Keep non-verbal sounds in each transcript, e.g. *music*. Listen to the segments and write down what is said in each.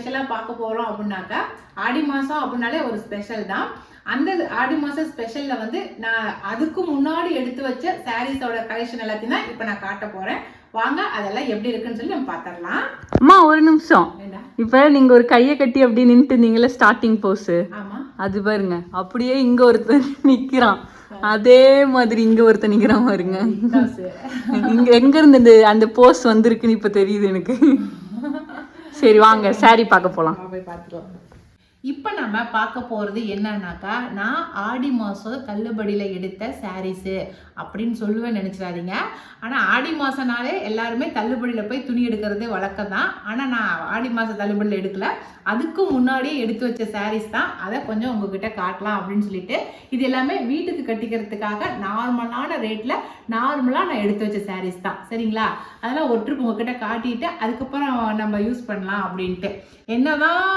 ஸ்பெஷலா பார்க்க போறோம் அப்படின்னாக்கா ஆடி மாசம் அப்படின்னாலே ஒரு ஸ்பெஷல் தான். அந்த ஆடி மாசம் ஸ்பெஷல்ல வந்து நான் அதுக்கு முன்னாடி எடுத்து வச்ச சாரீஸோட கலெக்ஷன் எல்லாத்தையும் தான் இப்போ நான் காட்ட போறேன். வாங்க அதெல்லாம் எப்படி இருக்குன்னு சொல்லி நம்ம பார்த்துடலாம் அம்மா ஒரு நிமிஷம். இப்ப நீங்க ஒரு கையை கட்டி அப்படி நின்னுட்டு இருந்தீங்களே ஸ்டார்டிங் போஸ் அது பாருங்க அப்படியே இங்க ஒருத்தன் நிக்கிறான். அதே மாதிரி இங்க ஒருத்தன் நிக்கிறான் பாருங்க. இங்க எங்க இருந்து அந்த போஸ் வந்திருக்குன்னு இப்ப தெரியுது எனக்கு. சரி வாங்க சாரி பார்க்க போகலாம் போய் பார்த்துருவோம் இப்போ நம்ம பார்க்க போகிறது என்னன்னாக்கா நான் ஆடி மாதம் தள்ளுபடியில் எடுத்த சாரீஸு அப்படின்னு சொல்லுவேன் நினச்சிடாதீங்க. ஆனால் ஆடி மாதம்னாலே எல்லாருமே தள்ளுபடியில் போய் துணி எடுக்கிறது வழக்கம் தான். ஆனால் நான் ஆடி மாதம் தள்ளுபடியில் எடுக்கல. அதுக்கு முன்னாடியே எடுத்து வச்ச சாரீஸ் தான். அதை கொஞ்சம் உங்ககிட்ட காட்டலாம் அப்படின்னு சொல்லிட்டு இது எல்லாமே வீட்டுக்கு கட்டிக்கிறதுக்காக நார்மலான ரேட்டில் நார்மலாக நான் எடுத்து வச்ச சாரீஸ் தான். சரிங்களா? அதெல்லாம் ஒரு ட்ரிப் உங்ககிட்ட காட்டிட்டு அதுக்கப்புறம் நம்ம யூஸ் பண்ணலாம் அப்படின்ட்டு. என்னதான்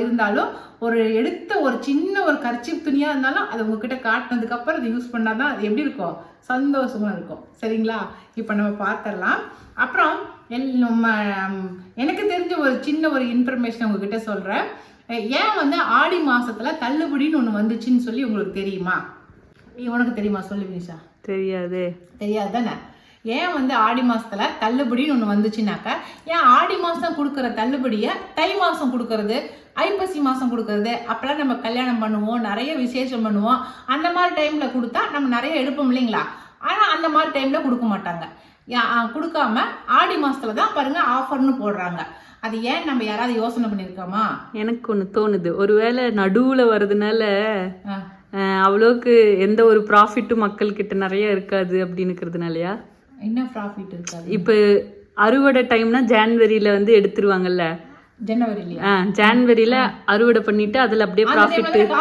இருந்தாலும் இருந்தாலும் ஒரு எடுத்த ஒரு சின்ன ஒரு கர்ச்சிப் துணியாக இருந்தாலும் அது உங்ககிட்ட காட்டினதுக்கு அப்புறம் அதை யூஸ் பண்ணால் தான் அது எப்படி இருக்கும்? சந்தோஷமா இருக்கும். சரிங்களா? இப்போ நம்ம பார்த்துடலாம் அப்புறம் எல் நம்ம எனக்கு தெரிஞ்ச ஒரு சின்ன ஒரு இன்ஃபர்மேஷன் உங்ககிட்ட சொல்கிறேன் ஏன் வந்து ஆடி மாசத்துல தள்ளுபடின்னு ஒன்று வந்துச்சுன்னு சொல்லி உங்களுக்கு தெரியுமா? நீ உனக்கு தெரியுமா? சொல்லு வினிஷா. தெரியாதே. தெரியாது தானே? ஏன் வந்து ஆடி மாசத்துல தள்ளுபடின்னு ஒன்று வந்துச்சுனாக்கா ஏன் ஆடி மாசம் கொடுக்குற தள்ளுபடியை தை மாசம் கொடுக்கறது? ஐப்பசி மாசம் கொடுக்கறது அப்பெல்லாம் நம்ம கல்யாணம் பண்ணுவோம் நிறைய விசேஷம் பண்ணுவோம். அந்த மாதிரி டைம்ல கொடுத்தா நம்ம நிறைய எடுப்போம் இல்லைங்களா? ஆனா அந்த மாதிரி டைம்ல கொடுக்க மாட்டாங்க. கொடுக்காம ஆடி மாசத்துல தான் பாருங்க ஆஃபர்னு போடுறாங்க. அது ஏன் நம்ம யாராவது யோசனை பண்ணியிருக்கோமா? எனக்கு ஒண்ணு தோணுது. ஒருவேளை நடுவுல வர்றதுனால அவ்வளோக்கு எந்த ஒரு ப்ராஃபிட்டும் மக்கள் கிட்ட நிறைய இருக்காது அப்படின்னுக்கிறதுனாலயா? என்ன ப்ராஃபிட் இருக்காது? இப்போ அறுவடை டைம்னா ஜான்வரியில வந்து எடுத்துருவாங்கல்ல. ஜான்வரியில அறுவடை பண்ணிட்டு அதுல அப்படியே ப்ராஃபிட்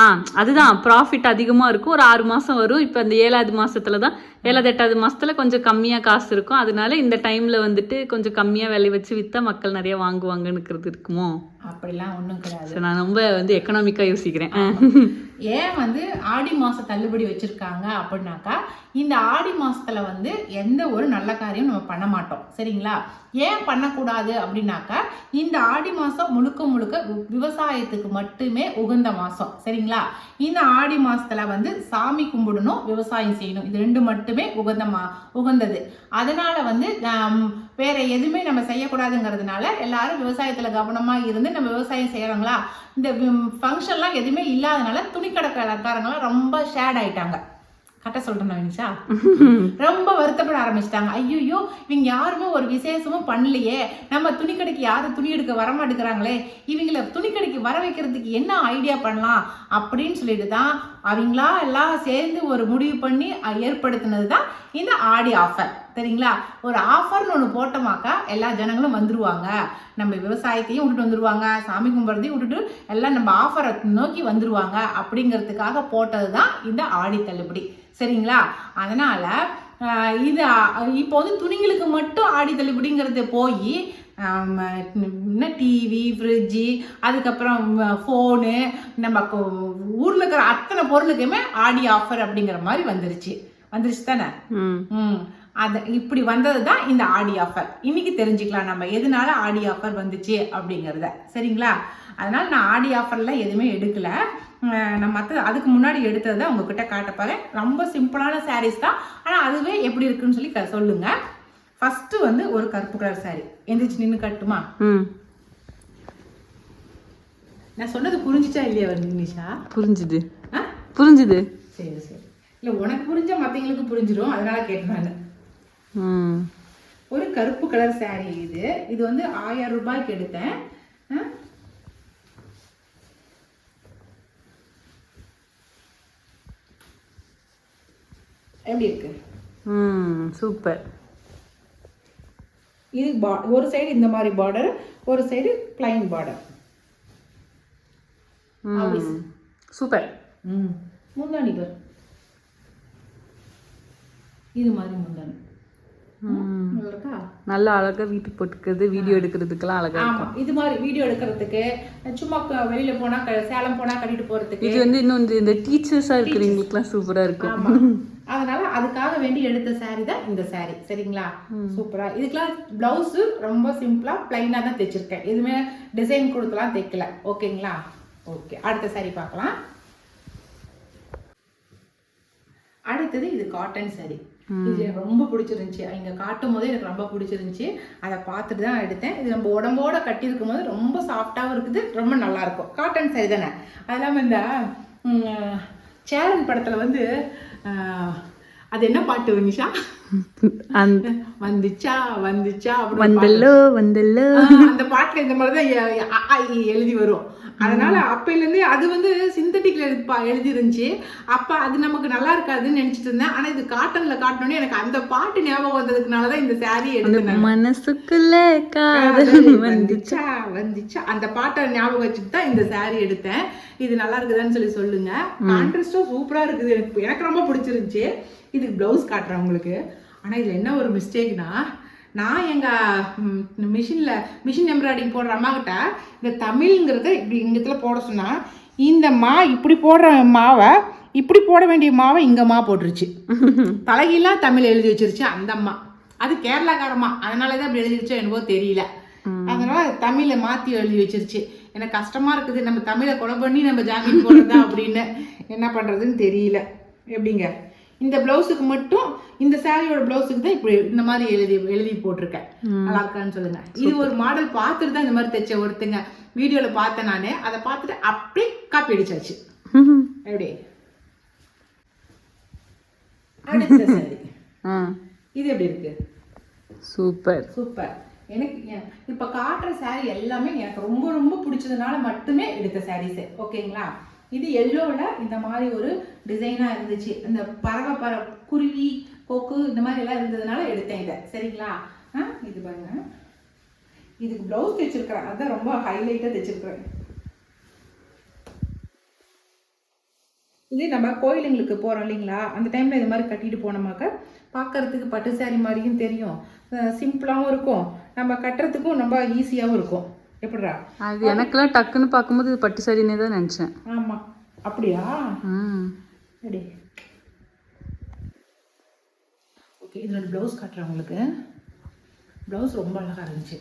ஆ அதுதான் ப்ராஃபிட் அதிகமா இருக்கும். ஒரு ஆறு மாசம் வரும். இப்போ அந்த ஏழாவது மாசத்துல தான் ஏழாவது எட்டாவது மாசத்துல கொஞ்சம் கம்மியா காசு இருக்கும். அதனால இந்த டைம்ல வந்துட்டு கொஞ்சம் கம்மியா விலை வச்சு வித்தா மக்கள் நிறைய வாங்குவாங்கன்னுக்கிறது இருக்குமோ? அப்படிலாம் ஒன்றும் கிடையாது. நான் ரொம்ப வந்து எக்கனாமிக்கா யோசிக்கிறேன். ஏன் வந்து ஆடி மாசம் தள்ளுபடி வச்சிருக்காங்க அப்படின்னாக்கா இந்த ஆடி மாசத்துல வந்து எந்த ஒரு நல்ல காரியம் நம்ம பண்ண மாட்டோம். சரிங்களா? ஏன் பண்ணக்கூடாது அப்படின்னாக்கா இந்த ஆடி மாசம் முழுக்க முழுக்க விவசாயத்துக்கு மட்டுமே உகந்த மாசம். சரிங்களா? இந்த ஆடி மாசத்துல வந்து சாமி கும்பிடணும் விவசாயம் செய்யணும். இது ரெண்டு மட்டுமே உகந்த மா உகந்தது. அதனால வந்து வேற எதுவுமே நம்ம செய்யக்கூடாதுங்கிறதுனால எல்லாரும் விவசாயத்துல கவனமா இருந்து நம்ம விவசாயம் செய்யறாங்களா? இந்த ஃபங்க்ஷன்லாம் எதுவுமே இல்லாதனால துணி கடைக்காரங்களாம் ரொம்ப ஷேட் ஆயிட்டாங்க. கரெக்டாக சொல்கிறேன் வினிஷா ரொம்ப வருத்தப்பட ஆரம்பிச்சிட்டாங்க. ஐயோ இவங்க யாருமே ஒரு விசேஷமும் பண்ணலையே. நம்ம துணி கடைக்கு யாரும் துணி எடுக்க வர மாட்டேங்கிறாங்களே இவங்கள துணி கடைக்கு வர வைக்கிறதுக்கு என்ன ஐடியா பண்ணலாம்? அப்படின்னு சொல்லிட்டு தான் அவங்களா எல்லாம் சேர்ந்து ஒரு முடிவு பண்ணி ஏற்படுத்தினது தான் இந்த ஆடி ஆஃபர். சரிங்களா? ஒரு ஆஃபர்னு ஒன்று போட்டோமாக்கா எல்லா ஜனங்களும் வந்துடுவாங்க நம்ம விவசாயத்தையும் விட்டுட்டு வந்துருவாங்க. சாமி கும்பிட்றதையும் விட்டுட்டு எல்லாம் நம்ம ஆஃபரை நோக்கி வந்துருவாங்க. அப்படிங்கிறதுக்காக போட்டது தான் இந்த ஆடி தள்ளுபடி. சரிங்களா? அதனால் இது இப்போ வந்து துணிங்களுக்கு மட்டும் ஆடி தள்ளுபடிங்கிறது போய் என்ன டிவி ஃப்ரிட்ஜு அதுக்கப்புறம் ஃபோனு நம்ம ஊரில் இருக்கிற அத்தனை பொருளுக்குமே ஆடி ஆஃபர் அப்படிங்கிற மாதிரி வந்துருச்சு. வந்துருச்சு தானே? ம். அது இப்படி வந்தது தான் இந்த ஆடி ஆஃபர் இன்னைக்கு தெரிஞ்சுக்கலாம் நம்ம எதனால ஆடி ஆஃபர் வந்துச்சு அப்படிங்கிறத. சரிங்களா? அதனால நான் ஆடி ஆஃபர்லாம் எதுவுமே எடுக்கல. நான் மற்ற அதுக்கு முன்னாடி எடுத்தது தான் உங்ககிட்ட காட்ட போகிறேன் ரொம்ப சிம்பிளான சாரீஸ் தான். ஆனால் அதுவே எப்படி இருக்குன்னு சொல்லி க- சொல்லுங்க. ஃபர்ஸ்ட் வந்து ஒரு கருப்பு கலர் saree. எந்திரிச்சு நின்று கட்டுமா? நான் சொன்னது புரிஞ்சுச்சா இல்லையா நிஷா? புரிஞ்சுது. புரிஞ்சுது. சரி சரி. இல்லை உனக்கு புரிஞ்சா மற்றவங்களுக்கு புரிஞ்சிடும் அதனால கேட்டேன் நான். ம். ஒரு கருப்பு கலர் saree இது. இது வந்து ஆயிரம் ரூபாய்க்கு எடுத்தேன்? எப்படி இருக்கு? ம் சூப்பர். இது பா- ஒரு சைடு இந்த மாதிரி பார்டர் ஒரு சைடு பிளைன் பார்டர் சூப்பர். ம். முந்தாணி பாரு. இது மாதிரி முந்தாணி. நல்லா அழகா வீட்டுக்கு போட்டுக்கிறது வீடியோ எடுக்கிறதுக்கெல்லாம் அழகா இருக்கும். இது மாதிரி வீடியோ எடுக்கிறதுக்கு சும்மா வெளியில போனா சேலம் போனா கட்டிட்டு போறதுக்கு. இது வந்து இன்னும் இந்த- டீச்சர்ஸா இருக்கிறவங்களுக்குலாம் சூப்பரா இருக்கும். அதனால அதுக்காக வேண்டி எடுத்த saree தான் இந்த saree. சரிங்களா? சூப்பரா இதுக்கெல்லாம் பிளவுஸ் ரொம்ப சிம்பிளா பிளைனா தான் தைச்சிருக்கேன். எதுவுமே டிசைன் கொடுத்துலாம் தைக்கல. ஓகேங்களா ஓகே அடுத்த saree பார்க்கலாம். அடுத்தது இது காட்டன் saree. இது ரொம்ப பிடிச்சிருந்துச்சி. இங்க காட்டும் போதே எனக்கு ரொம்ப பிடிச்சிருந்துச்சி. அதை பார்த்துட்டு தான் எடுத்தேன். இது நம்ம உடம்போட கட்டியிருக்கும் போது ரொம்ப சாஃப்டாகவும் இருக்குது. ரொம்ப நல்லா இருக்கும் காட்டன் saree தானே. அது இல்லாமல் இந்த சேரன் படத்துல வந்து அது என்ன பாட்டு நிஷா? வந்துச்சா வந்துச்சா வந்தல்லோ வந்தல்லோ. அந்த பாட்டுல இந்த மாதிரி தான் எ- எ- அ, ஆ, இ எழுதி வரும். அதனால அப்பையிலேருந்தே அது வந்து சிந்தட்டிக்ல எழுதி இருந்துச்சு அப்ப அது நமக்கு நல்லா இருக்காதுன்னு நினைச்சிட்டு இருந்தேன். ஆனா இது காட்டன்ல காட்டணும்னு எனக்கு அந்த பாட்டு ஞாபகம் வந்ததுக்குனால தான் இந்த saree எடுத்தேன். மனசுக்குள்ள காதல் காதல் வந்து வந்துச்சா வந்துச்சா. அந்த பாட்டை ஞாபகம் வச்சுட்டு தான் இந்த saree எடுத்தேன். இது நல்லா இருக்குதான்னு சொல்லி சொல்லுங்க. கான்ட்ராஸ்டும் சூப்பரா இருக்குது. எனக்கு எனக்கு ரொம்ப பிடிச்சிருந்துச்சு. இதுக்கு பிளவுஸ் காட்டுறேன் உங்களுக்கு. ஆனா இதுல என்ன ஒரு மிஸ்டேக்னா நான் எங்க மிஷின்ல மிஷின் எம்ப்ராய்டிங் போடுற அம்மா கிட்ட இந்த தமிழ்ங்கிறத இப்படி இங்கத்துல போட சொன்னா இந்த மா இப்படி போடுற மாவை இப்படி போட வேண்டிய மாவை இங்க மா போட்டுருச்சு. *laughs* தலைகீழா தமிழ் எழுதி வச்சிருச்சு அந்த அம்மா. அது கேரளாக்காரம்மா. அதனால தான் அப்படி எழுதி வச்சோ என்னவோ தெரியல. அதனால தமிழை மாத்தி எழுதி வச்சிருச்சு. எனக்கு கஷ்டமா இருக்குது. நம்ம தமிழை கொலை பண்ணி நம்ம ஜாமீன் போடுறதா அப்படின்னு. என்ன பண்றதுன்னு தெரியல. எப்படிங்க? இந்த பிளவுஸுக்கு மட்டும் இந்த சாரியோட பிளவுஸுக்கு தான் இப்படி இந்த மாதிரி எழுதி எழுதி போட்டிருக்கேன். நல்லா இருக்கான்னு சொல்லுங்க. இது ஒரு மாடல் பார்த்துட்டு தான் இந்த மாதிரி தைச்ச ஒருத்தங்க வீடியோல பார்த்தேன் நானு. அதை பார்த்துட்டு அப்படியே காப்பி அடிச்சாச்சு. *laughs* எப்படி? அடுத்த *laughs* சாரி இது எப்படி இருக்கு? சூப்பர். சூப்பர். எனக்கு இப்ப காட்டுற saree எல்லாமே எனக்கு ரொம்ப ரொம்ப பிடிச்சதுனால மட்டுமே எடுத்த சாரீஸ் ஓகேங்களா? இது எல்லோவில் இந்த மாதிரி ஒரு டிசைனாக இருந்துச்சு. இந்த பறவை பற குருவி கொக்கு இந்த மாதிரி எல்லாம் இருந்ததுனால எடுத்தேன் இதை. சரிங்களா? ஆ இது பாருங்க. இதுக்கு ப்ளவுஸ் தைச்சிருக்கிறேன். அதுதான் ரொம்ப ஹைலைட்டாக தைச்சிருக்கிறேன். இது நம்ம கோயிலுங்களுக்கு போகிறோம் இல்லைங்களா? அந்த டைமில் இது மாதிரி கட்டிட்டு போனோமாக்க பார்க்கறதுக்கு பட்டு சாரி மாதிரியும் தெரியும். சிம்பிளாகவும் இருக்கும். நம்ம கட்டுறதுக்கும் ரொம்ப ஈஸியாகவும் இருக்கும். எப்படிடா? அது எனக்கெல்லாம் டக்குன்னு பார்க்கும்போது இது பட்டு சரினே தான் நினச்சேன். ஆமாம் அப்படியா? ம். ரெடி ஓகே இதோட ப்ளவுஸ் காட்டுறேன் உங்களுக்கு. ப்ளவுஸ் ரொம்ப அழகாக இருந்துச்சு.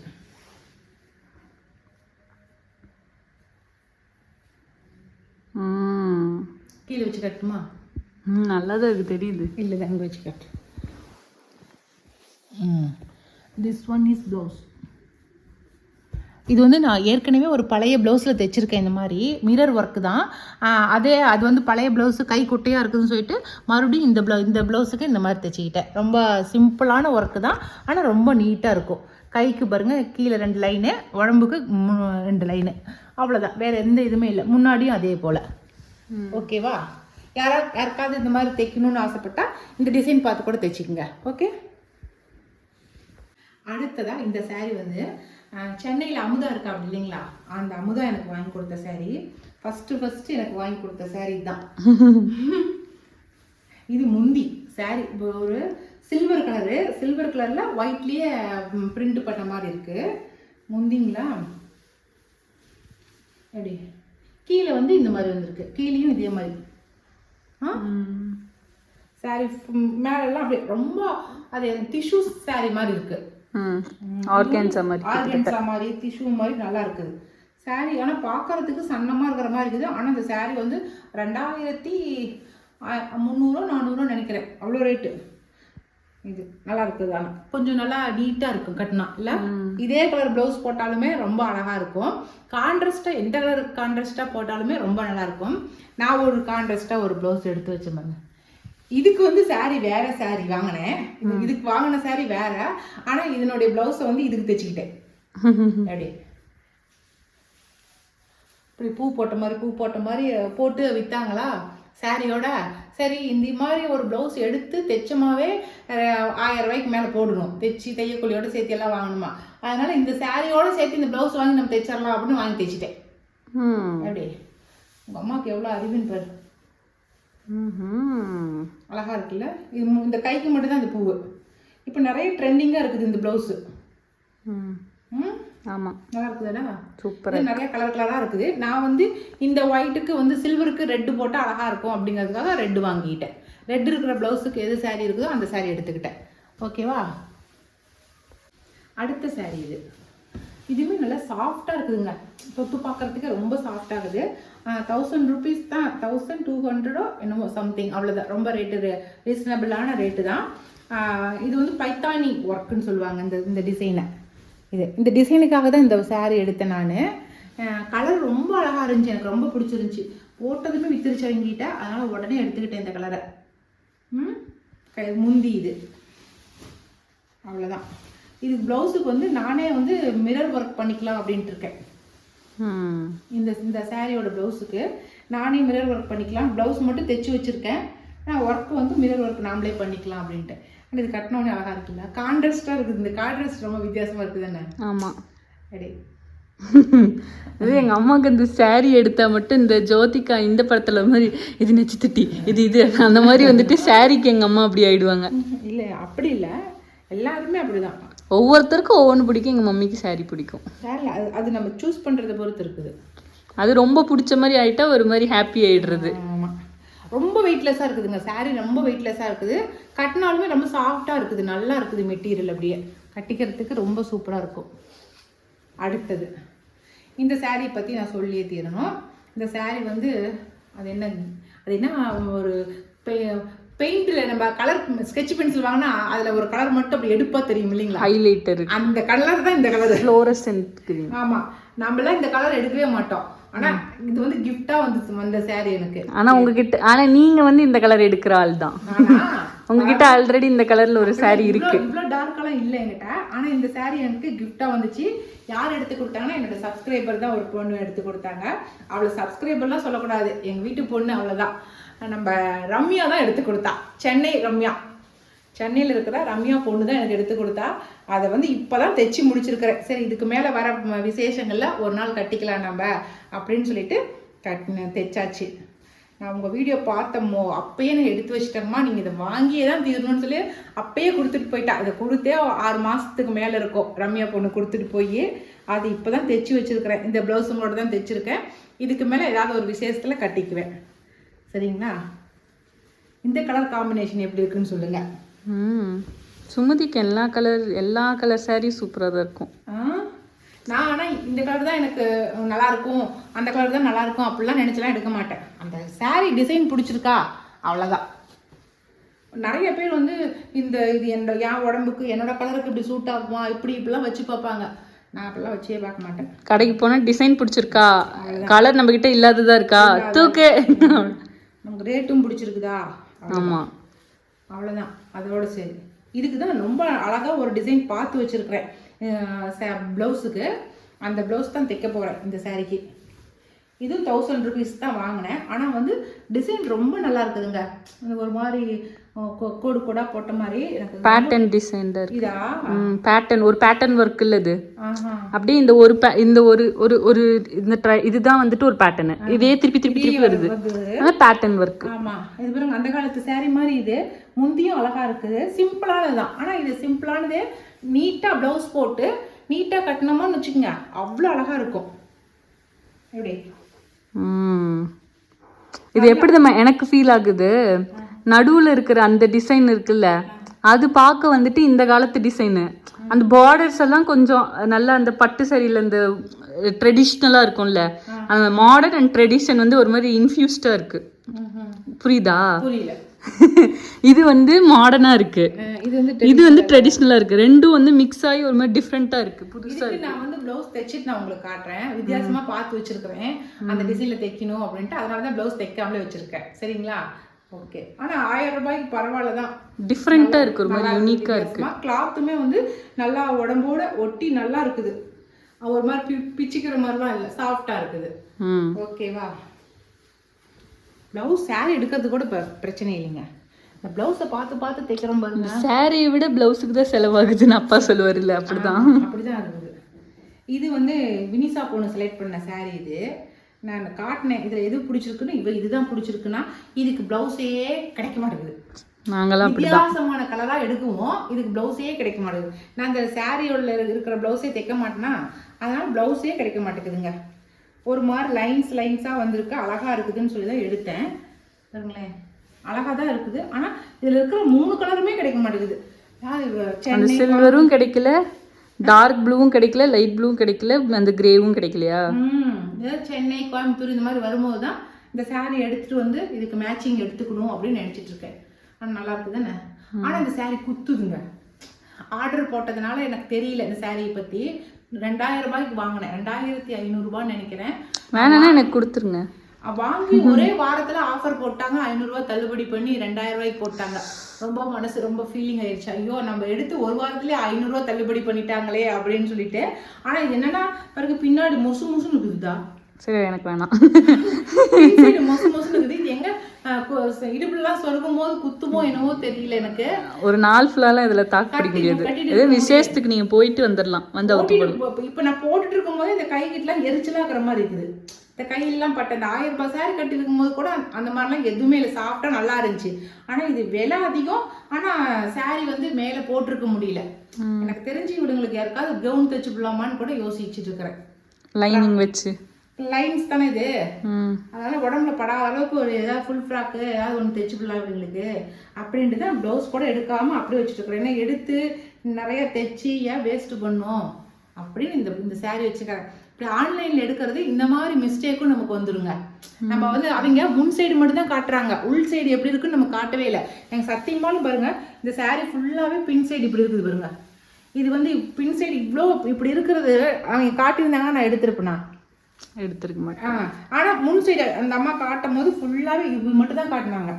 கீழே வச்சு கட்டுமா ம், நல்லாதான் இருக்கு தெரியுது. இல்லை அங்கே வச்சு கட்டு. ம். திஸ் ஒன் இஸ் ப்ளவுஸ் இது வந்து நான் ஏற்கனவே ஒரு பழைய ப்ளவுஸில் தைச்சிருக்கேன் இந்த மாதிரி. மிரர் ஒர்க்கு தான். அதே அது வந்து பழைய ப்ளவுஸு கை குட்டையாக இருக்குதுன்னு சொல்லிட்டு மறுபடியும் இந்த ப்ளவு இந்த ப்ளவுஸுக்கு இந்த மாதிரி தைச்சிக்கிட்டேன். ரொம்ப சிம்பிளான ஒர்க்கு தான். ஆனால் ரொம்ப நீட்டாக இருக்கும். கைக்கு பாருங்கள் கீழே ரெண்டு லைனு உடம்புக்கு ரெண்டு லைனு அவ்வளோதான் வேறு எந்த இதுவுமே இல்லை. முன்னாடியும் அதே போல். ஓகேவா யாரா யாருக்காவது இந்த மாதிரி தைக்கணும்னு ஆசைப்பட்டா இந்த டிசைன் பார்த்து கூட தைச்சிக்கங்க. ஓகே அடுத்ததா இந்த saree வந்து சென்னையில் அமுதா இருக்கா அப்படி இல்லைங்களா? அந்த அமுதா எனக்கு வாங்கி கொடுத்த saree. ஃபஸ்ட்டு ஃபஸ்ட்டு எனக்கு வாங்கி கொடுத்த saree தான். *laughs* இது முந்தி. இப்போ ஒரு சில்வர் கலரு சில்வர் கலரில் ஒயிட்லேயே பிரிண்ட் பண்ண மாதிரி இருக்கு. முந்திங்களா? எப்படி? கீழே வந்து இந்த மாதிரி வந்திருக்கு. கீழேயும் இதே மாதிரி. ஆ? சாரி மேலெல்லாம் அப்படியே ரொம்ப அது டிஷ்யூ saree மாதிரி இருக்கு. ம் ஆர்கான்ஸா மாதிரி ஆர்கன்ஸா மாதிரி டிஷ்யூ மாதிரி நல்லா இருக்குது. Saree ஆனால் பார்க்கறதுக்கு சன்னமாக இருக்கிற மாதிரி இருக்குது. ஆனால் இந்த saree வந்து ரெண்டாயிரத்தி ஆ- முந்நூறோ நானூறோ நினைக்கிறேன். அவ்வளோ ரேட்டு இது நல்லா இருக்குது ஆனால் கொஞ்சம் நல்லா நீட்டாக இருக்கும் கட்டினா. இல்லை? இதே கலர் ப்ளவுஸ் போட்டாலுமே ரொம்ப அழகாக இருக்கும். கான்ட்ராஸ்ட்டாக எந்த கலர் கான்ட்ராஸ்ட்டாக போட்டாலுமே ரொம்ப நல்லா இருக்கும். நான் ஒரு கான்ட்ராஸ்ட்டாக ஒரு ப்ளவுஸ் எடுத்து வச்சிருந்தேன் இதுக்கு வந்து saree வேற saree வாங்கினேன். இது- இதுக்கு வாங்கின saree வேற. ஆனால் இதனுடைய ப்ளவுஸை வந்து இதுக்கு தைச்சிக்கிட்டேன். *laughs* அப்படி இப்படி பூ போட்ட மாதிரி பூ போட்ட மாதிரி போட்டு விற்றாங்களா சாரியோட சரி இந்த மாதிரி ஒரு ப்ளவுஸ் எடுத்து தைச்சமாவே ஆயிரம் ரூபாய்க்கு மேலே போடணும். தைச்சி தையக்கூலியோட சேர்த்து எல்லாம் வாங்கணுமா? அதனால இந்த சாரியோட சேர்த்து இந்த ப்ளவுஸ் வாங்கி நம்ம தைச்சிடலாம் அப்படின்னு வாங்கி தைச்சிட்டேன். ம். அப்படி உங்கள் அம்மாவுக்கு எவ்வளோ அறிவுன்னு பாரு ம்ஹும். அழகா இருக்குல்ல? இது இந்த கைக்கு மட்டும்தான் இந்த பூவு. இப்போ நிறைய ட்ரெண்டிங்காக இருக்குது இந்த ப்ளவுஸு ம். ஆமாம் நல்லா இருக்குதுடா? சூப்பர் இது நிறைய கலர் கலராக இருக்குது. நான் வந்து இந்த ஒயிட்டுக்கு வந்து சில்வருக்கு ரெட்டு போட்டால் அழகாக இருக்கும் அப்படிங்கிறதுக்காக ரெட்டு வாங்கிட்டேன். ரெட் இருக்கிற ப்ளவுஸுக்கு எது saree இருக்குதோ அந்த saree எடுத்துக்கிட்டேன். ஓகேவா அடுத்த saree இது. இதுவுமே நல்லா சாஃப்டாக இருக்குதுங்க. தொட்டு பார்க்கறதுக்கு ரொம்ப சாஃப்டாகுது தௌசண்ட் ருபீஸ் தான். தௌசண்ட் டூ ஹண்ட்ரடோ என்னமோ சம்திங் அவ்வளோதான் ரொம்ப ரேட்டு ரீசனபிளான ரேட்டு தான். இது வந்து பைத்தானி ஒர்க்குன்னு சொல்லுவாங்க இந்த இந்த டிசைனை இது. இந்த டிசைனுக்காக தான் இந்த சேரீ எடுத்தேன் நான். கலர் ரொம்ப அழகாக இருந்துச்சு. எனக்கு ரொம்ப பிடிச்சிருந்துச்சி. போட்டதுமே வித்துருச்சு வாங்கிட்டேன் அதனால் உடனே எடுத்துக்கிட்டேன் இந்த கலரை ம்? முந்தி இது. அவ்வளோதான் இது ப்ளவுஸுக்கு வந்து நானே வந்து மிரர் ஒர்க் பண்ணிக்கலாம் அப்படின்ட்டு இருக்கேன். இந்த இந்த சாரியோட ப்ளவுஸுக்கு நானே மிரர் ஒர்க் பண்ணிக்கலாம். ப்ளவுஸ் மட்டும் தைச்சு வச்சுருக்கேன். நான் ஒர்க் வந்து மிரர் ஒர்க் நாமளே பண்ணிக்கலாம் அப்படின்ட்டு. ஆனால் இது கட்டினோடனே அழகாக இருக்குல்ல? கான்ட்ராஸ்டாக இருக்குது. இந்த கான்ட்ராஸ்ட் ரொம்ப வித்தியாசமாக இருக்குது தானே? ஆமாம் அடே. அது எங்க அம்மாவுக்கு இந்த saree எடுத்தா மட்டும் இந்த ஜோதிகா இந்த படத்துல மாதிரி இது நெச்சு திட்டி இது இது அந்த மாதிரி வந்துட்டு சாரிக்கு எங்க அம்மா அப்படி ஆயிடுவாங்க. இல்லை அப்படி இல்லை. எல்லாருமே அப்படிதான். ஒவ்வொருத்தருக்கும் ஒவ்வொன்று பிடிக்கும் எங்க மம்மிக்கு saree பிடிக்கும். அது அது நம்ம சூஸ் பண்ணுறதை பொறுத்து இருக்குது. அது ரொம்ப பிடிச்ச மாதிரி ஆயிட்டா ஒரு மாதிரி ஹாப்பி ஆயிடுறது. ஆமாம் ரொம்ப வெயிட்லெஸ்ஸாக இருக்குதுங்க. saree ரொம்ப வெயிட்லெஸ்ஸாக இருக்குது. கட்டினாலுமே ரொம்ப சாஃப்டாக இருக்குது. நல்லா இருக்குது மெட்டீரியல் அப்படியே. கட்டிக்கிறதுக்கு ரொம்ப சூப்பராக இருக்கும். அடுத்தது இந்த saree பற்றி நான் சொல்லியே தீரணும். இந்த saree வந்து அது என்ன அது என்ன ஒரு பெயிண்டில் நம்ம கலர் ஸ்கெட்ச் பென்சில் வாங்கினா அதில் ஒரு கலர் மட்டும் அப்படி எடுப்பா தெரியும் இல்லைங்களா? ஹைலைட்டர் அந்த கலர் தான் இந்த கலர் ஃப்ளோரசன்ட் கிரீன் ஆமா. நம்மளாம் இந்த கலர் எடுக்கவே மாட்டோம். ஆனா இது வந்து கிஃப்டா வந்து வந்த saree எனக்கு. ஆனா உங்ககிட்ட ஆனா நீங்க வந்து இந்த கலர் எடுக்கிற ஆள் தான். *laughs* உங்ககிட்ட ஆல்ரெடி இந்த கலர்ல ஒரு saree இருக்கு. இவ்வளோ டார்க்கெல்லாம் இல்லை என்கிட்ட. ஆனா இந்த saree எனக்கு கிஃப்டா வந்துச்சு. யார் எடுத்து கொடுத்தாங்கன்னா என்னோட சப்ஸ்கிரைபர் தான் ஒரு பொண்ணு எடுத்து கொடுத்தாங்க. அவளை சப்ஸ்கிரைபர்லாம் சொல்லக்கூடாது. எங்க வீட்டு பொண்ணு அவ்வளவுதான். நம்ம ரம்யா தான் எடுத்து கொடுத்தா. சென்னை ரம்யா. சென்னையில் இருக்கிற ரம்யா பொண்ணு தான் எனக்கு எடுத்து கொடுத்தா. அதை வந்து இப்போ தான் தைச்சி முடிச்சிருக்கிறேன். சரி இதுக்கு மேலே வர விசேஷங்களில் ஒரு நாள் கட்டிக்கலாம் நம்ம அப்படின்னு சொல்லிட்டு கட்டின தைச்சாச்சு. நான் உங்கள் வீடியோ பார்த்தமோ அப்பயே நான் எடுத்து வச்சிட்டேங்கம்மா நீங்கள் இதை வாங்கியே தான் தீரணும்னு சொல்லி அப்பயே கொடுத்துட்டு போயிட்டா. இதை கொடுத்தே ஆறு மாதத்துக்கு மேலே இருக்கும். ரம்யா பொண்ணு கொடுத்துட்டு போய் அது இப்போ தான் தைச்சி வச்சிருக்கிறேன். இந்த ப்ளவுஸுங்களோட தான் தைச்சிருக்கேன். இதுக்கு மேலே ஏதாவது ஒரு விசேஷத்தில் கட்டிக்குவேன். சரிங்களா? இந்த கலர் காம்பினேஷன் எப்படி இருக்குன்னு சொல்லுங்கள் ம் சுமதிக்கு எல்லா கலர் எல்லா கலர் saree சூப்பரா தான் இருக்கும். ஆ? நான் ஆனால் இந்த கலர் தான் எனக்கு நல்லா இருக்கும். அந்த கலர் தான் நல்லா இருக்கும் அப்படிலாம் நினச்சலாம் எடுக்க மாட்டேன். அந்த saree டிசைன் பிடிச்சிருக்கா? அவ்வளோதான் நிறைய பேர் வந்து இந்த இது என்னோட என் உடம்புக்கு என்னோட கலருக்கு இப்படி சூட் ஆகுமா இப்படி இப்படிலாம் வச்சு பார்ப்பாங்க. நான் அப்படிலாம் வச்சே பார்க்க மாட்டேன். கடைக்கு போனா டிசைன் பிடிச்சிருக்கா? கலர் நம்ம கிட்ட இல்லாததா இருக்கா? தூக்கு நமக்கு ரேட்டும் பிடிச்சிருக்குதா? ஆமா. அவ்வளோதான் அதோட சரி. இதுக்கு தான் ரொம்ப அழகாக ஒரு டிசைன் பார்த்து வச்சுருக்கிறேன். ப்ளவுஸுக்கு அந்த ப்ளவுஸ் தான் தைக்க போகிறேன் இந்த சாரீக்கு இதுவும் தௌசண்ட் ருபீஸ் தான் வாங்கினேன். ஆனால் வந்து டிசைன் ரொம்ப நல்லா இருக்குதுங்க. ஒரு மாதிரி கோடு கோடாக போட்ட மாதிரி எனக்கு பேட்டர்ன் டிசைன் இதா? பேட்டர்ன் ஒரு பேட்டர்ன் ஒர்க் இல்லது ஆஹா. அப்படியே இந்த ஒரு இந்த ஒரு ஒரு ஒரு இந்த tri- இதுதான் வந்துட்டு ஒரு பேட்டர்ன் இதே திருப்பி திருப்பி திருப்பி வருது. பேட்டர்ன் ஒர்க் ஆமா. இது பாருங்க அந்த காலத்து saree மாதிரி இது. முந்தியும் அழகா இருக்குது. சிம்பிளானது தான் ஆனா இது சிம்பிளானதே நீட்டா ப்ளவுஸ் போட்டு நீட்டா கட்டினோமான்னு வச்சுக்கோங்க அவ்வளோ அழகா இருக்கும். எப்படி? இது எப்படி எனக்கு ஃபீல் ஆகுது. நடுவுல இருக்கிற அந்த டிசைன் இருக்குல்ல அது பார்க்க வந்துட்டு இந்த காலத்து டிசைனு அந்த பார்டர்ஸ் எல்லாம் கொஞ்சம் நல்லா அந்த பட்டு சரியில் இந்த ட்ரெடிஷ்னலா இருக்கும்ல. அந்த மாடர்ன் அண்ட் ட்ரெடிஷன் வந்து ஒரு மாதிரி இன்ஃபியூஸ்டா இருக்கு. புரியுதா? *laughs* இது வந்து மாடர்னா இருக்கு. இது வந்து இது வந்து ட்ரெடிஷ்னலா இருக்கு. ரெண்டும் வந்து மிக்ஸ் ஆகி ஒரு மாதிரி டிஃப்ரெண்டா இருக்கு. புதுசா இதுக்கு நான் வந்து ப்ளவுஸ் தைச்சிட்டு நான் உங்களுக்கு காட்டுறேன். வித்தியாசமா பார்த்து வச்சிருக்கிறேன். அந்த டிசைன்ல தைக்கணும் அப்படின்ட்டு அதனால தான் ப்ளவுஸ் தைக்காமலே வச்சிருக்கேன். சரிங்களா? ஓகே ஆனா ஆயிரம் ரூபாய்க்கு பரவாயில்ல தான் டிஃப்ரெண்டா இருக்கு ஒரு மாதிரி யூனிக்கா இருக்கு கிளாத்துமே வந்து நல்லா உடம்போட ஒட்டி நல்லா இருக்குது. ஒரு மாதிரி பி- பிச்சுக்கிற மாதிரிலாம் இல்லை. சாஃப்டா இருக்குது. ஓகேவா ப்ளவுஸ் saree எடுக்கிறது கூட இப்போ பிரச்சனை இல்லைங்க. இந்த ப்ளவுஸை பார்த்து பார்த்து தைக்கிறோம் பாருங்க. சாரியை விட பிளவுஸுக்கு தான் செலவாகுதுன்னு அப்பா சொல்லுவார் இல்லை அப்படிதான் அப்படிதான் இருக்குது. இது வந்து வினிசா பொண்ணு செலக்ட் பண்ண saree இது. நான் காட்டினேன் இதில் எது பிடிச்சிருக்குன்னு இவ இதுதான் பிடிச்சிருக்குன்னா இதுக்கு ப்ளவுஸே கிடைக்க மாட்டேங்குது. நாங்களாம் வித்தியாசமான கலரா எடுக்குவோம் இதுக்கு ப்ளவுஸே கிடைக்க மாட்டேங்குது. நான் இந்த சாரியோட இருக்கிற ப்ளவுஸே தைக்க மாட்டேனா அதனால ப்ளவுஸே கிடைக்க மாட்டேங்குதுங்க. ஒரு மாதிரி லைன்ஸ் லைன்ஸாக வந்திருக்கு அழகா இருக்குதுன்னு சொல்லி தான் எடுத்தேன். பாருங்களேன் அழகா தான் இருக்குது. ஆனா இதுல இருக்கிற மூணு கலருமே கிடைக்க மாட்டேங்குது. சில்வரும் கிடைக்கல டார்க் ப்ளூவும் கிடைக்கல லைட் ப்ளூவும் கிடைக்கல அந்த கிரேவும் கிடைக்கலையா? ம். ஏதாவது சென்னை கோயம்புத்தூர் இந்த மாதிரி வரும்போது தான் இந்த saree எடுத்துட்டு வந்து இதுக்கு மேட்சிங் எடுத்துக்கணும் அப்படின்னு நினைச்சிட்டு இருக்கேன். ஆனா நல்லா இருக்குது தானே ஆனா இந்த saree குத்துதுங்க. ஆர்டர் போட்டதுனால எனக்கு தெரியல இந்த சாரியை பத்தி. ரெண்டாயிரம் ரூபாய்க்கு வாங்கினேன். ரெண்டாயிரத்தி ஐநூறுரூபான்னு நினைக்கிறேன். வேணாம்னா எனக்கு கொடுத்துருங்க. வாங்கி ஒரே வாரத்துல ஆஃபர் போட்டாங்க. ஐநூறுரூவா தள்ளுபடி பண்ணி ரெண்டாயிரம் ரூபாய்க்கு போட்டாங்க. ரொம்ப மனசு ரொம்ப ஃபீலிங் ஆயிடுச்சு ஐயோ நம்ம எடுத்து ஒரு வாரத்திலே ஐநூறுரூவா தள்ளுபடி பண்ணிட்டாங்களே அப்படின்னு சொல்லிட்டு. ஆனா இது என்னன்னா பிறகு பின்னாடி மொசு மொசுன்னு இருக்குதுதா சரி எனக்கு வேணாம். இடுப்புலலாம் சொருகும் போது குத்துமோ என்னவோ தெரியல எனக்கு. ஒரு நாள் ஃபுல்லாலாம் இதுல தாக்கு பிடிக்க முடியாது. ஏதோ விசேஷத்துக்கு நீங்க போயிட்டு வந்துடலாம் வந்து அவுத்து இப்ப- நான் போட்டுட்டு இருக்கும்போது இந்த கை கிட்டலாம் எரிச்சலா இருக்கிற மாதிரி இருக்குது. இந்த கையெல்லாம் பட்ட இந்த ஆயிரம் ரூபாய் சாரி கட்டி இருக்கும்போது கூட அந்த மாதிரிலாம் எதுவுமே இல்லை. சாப்பிட்டா நல்லா இருந்துச்சு. ஆனா இது விலை அதிகம். ஆனா சாரி வந்து மேல போட்டிருக்க முடியல. எனக்கு தெரிஞ்சு இவங்களுக்கு யாருக்காவது கவுன் தச்சு விடலாமான்னு கூட யோசிச்சுட்டு இருக்கிறேன். லைனிங் வச்சு. லைன்ஸ் தானே இது? அதனால உடம்புல படாத அளவுக்கு ஒரு ஏதாவது ஃபுல் ஃப்ராக்கு ஏதாவது ஒன்று தைச்சு விடலாம் இவங்களுக்கு. அப்படின்ட்டு தான் ப்ளவுஸ் கூட எடுக்காம அப்படியே வச்சுட்டு இருக்கிறேன். ஏன்னா எடுத்து நிறைய தைச்சு ஏன் வேஸ்ட் பண்ணும்? அப்படின்னு இந்த இந்த saree வச்சுக்கிறேன் இப்படி ஆன்லைன்ல எடுக்கிறது இந்த மாதிரி மிஸ்டேக்கும் நமக்கு வந்துருங்க. நம்ம வந்து அவங்க முன் சைடு மட்டும் தான் காட்டுறாங்க. உள் சைடு எப்படி இருக்குன்னு நம்ம காட்டவே இல்லை. எனக்கு சத்தியமாலும் பாருங்க இந்த saree ஃபுல்லாவே பின் சைடு இப்படி இருக்குது பாருங்க. இது வந்து பின் சைடு இவ்வளோ இப்படி இருக்கிறது அவங்க காட்டியிருந்தாங்கன்னா நான் எடுத்திருப்பேனா? எடுத்துருக்க மாட்டேன் ஆ ஆனா முன் சைடு அந்த அம்மா காட்டும் போது ஃபுல்லாவே இது மட்டும் தான் காட்டினாங்க.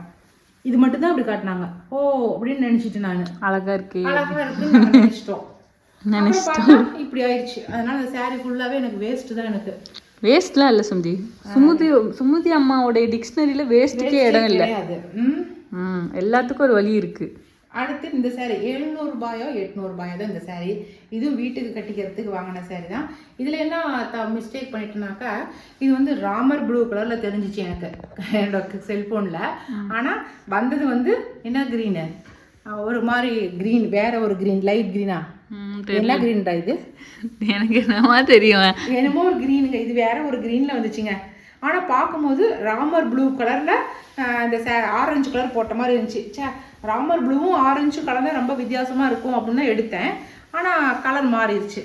இது மட்டும் தான் அப்படி காட்டினாங்க. ஓ அப்படின்னு நினைச்சிட்டு நான். அழகா இருக்கு. அழகா இருக்குன்னு நினைச்சிட்டோம். இப்படி ஆயிடுச்சு. அதனால அந்த saree ஃபுல்லாவே எனக்கு வேஸ்ட் தான் எனக்கு. வேஸ்ட்லாம் இல்லை சுமதி. சுமதி சுமதி அம்மாவோடைய டிக்ஷனரியில வேஸ்ட்டுக்கே இடம் இல்லை. எல்லாத்துக்கும் ஒரு வழி இருக்கு. அடுத்து இந்த saree 700 ரூபாயோ எட்நூறு ரூபாயோ தான் இந்த saree. இதுவும் வீட்டுக்கு கட்டிக்கிறதுக்கு வாங்கின saree தான். இதில் என்ன த மிஸ்டேக் பண்ணிட்டேனாக்கா இது வந்து ராமர் ப்ளூ கலரில் தெரிஞ்சிச்சு எனக்கு. என்னோட செல்ஃபோனில் ஆனால் வந்தது வந்து என்ன க்ரீனு ஒரு மாதிரி க்ரீன் வேற ஒரு க்ரீன் லைட் க்ரீனா என்ன க்ரீன்டா இது? எனக்கு என்னமா தெரியும். என்னமோ ஒரு க்ரீனுங்க இது வேற ஒரு க்ரீனில் வந்துச்சுங்க. ஆனால் பார்க்கும்போது ராமர் ப்ளூ கலரில் இந்த சே ஆரஞ்சு கலர் போட்ட மாதிரி இருந்துச்சு. ச்சே ராமர் ப்ளூவும் ஆரஞ்சும் கலந்தா ரொம்ப வித்தியாசமாக இருக்கும் அப்படின்னு தான் எடுத்தேன். ஆனால் கலர் மாறிடுச்சு.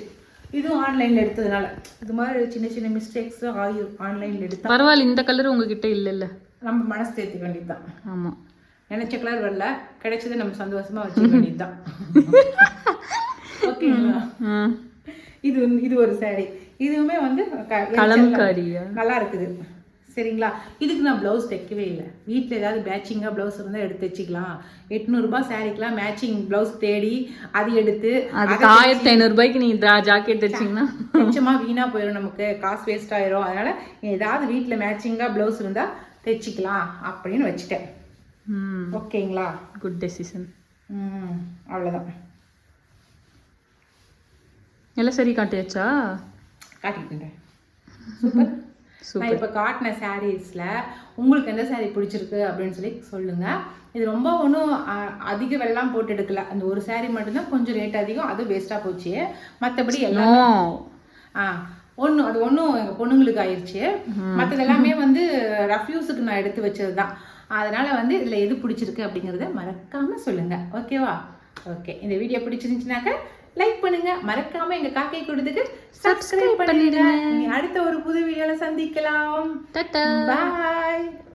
இதுவும் ஆன்லைனில் எடுத்ததுனால. இது மாதிரி சின்ன சின்ன மிஸ்டேக்ஸ் ஆகிரும் ஆன்லைனில் எடுத்தா பரவாயில்ல இந்த கலர் உங்ககிட்ட இல்லைல்ல. நம்ம மனசு தேர்த்திக்க வேண்டியது தான் ஆமா. நினச்ச கலர் வரல கிடைச்சது நம்ம சந்தோஷமாக வச்சுக்க *laughs* வேண்டியது தான் ஓகேங்களா. *laughs* இது இது ஒரு saree. இதுவுமே வந்து நல்லா இருக்குது சரிங்களா? இதுக்கு நான் ப்ளவுஸ் தைக்கவே இல்லை. வீட்டில் ஏதாவது மேட்சிங்காக ப்ளவுஸ் இருந்தால் எடுத்து தைச்சிக்கலாம் எட்நூறுபா சாரீக்கெலாம் மேட்சிங் ப்ளவுஸ் தேடி அது எடுத்து அதுக்கு ஆயிரத்தி ஐநூறு ரூபாய்க்கு நீங்க ஜாக்கெட் தைச்சிங்கன்னா. கொஞ்சமாக வீணாக போயிடும் நமக்கு. காசு வேஸ்ட் ஆயிரும். அதனால ஏதாவது வீட்டில் மேட்சிங்காக ப்ளவுஸ் இருந்தால் தைச்சிக்கலாம் அப்படின்னு வச்சுட்டேன். ம். ஓகேங்களா? குட் டெசிஷன் ம் அவ்வளோதான் எல்லாம் சரி காட்டியாச்சா? காட்டிக்கிட்டேன். *laughs* சூப்பர். நான் இப்போ காட்டின சாரீஸில் உங்களுக்கு எந்த saree பிடிச்சிருக்கு அப்படின்னு சொல்லி சொல்லுங்க. இது ரொம்ப ஒன்றும் அதிக வெள்ளம் போட்டு எடுக்கல. அந்த ஒரு saree மட்டும்தான் கொஞ்சம் ரேட் அதிகம். அது வேஸ்ட்டாக போச்சு. மற்றபடி எல்லாம் ஆ ஒன்று அது ஒன்றும் எங்கள் பொண்ணுங்களுக்கு ஆயிடுச்சு மற்றது எல்லாமே *laughs* வந்து ரஃப்யூஸுக்கு நான் எடுத்து வச்சது தான் அதனால வந்து இதில் எது பிடிச்சிருக்கு அப்படிங்கிறத மறக்காம சொல்லுங்க. ஓகேவா ஓகே இந்த வீடியோ பிடிச்சிருந்துச்சுனாக்க லைக் பண்ணுங்க. மறக்காம எங்க காக்கை கொடுத்துக்கு சப்ஸ்கிரைப் பண்ணிடுங்க. அடுத்த ஒரு புது வீடியோல சந்திக்கலாம். பாய்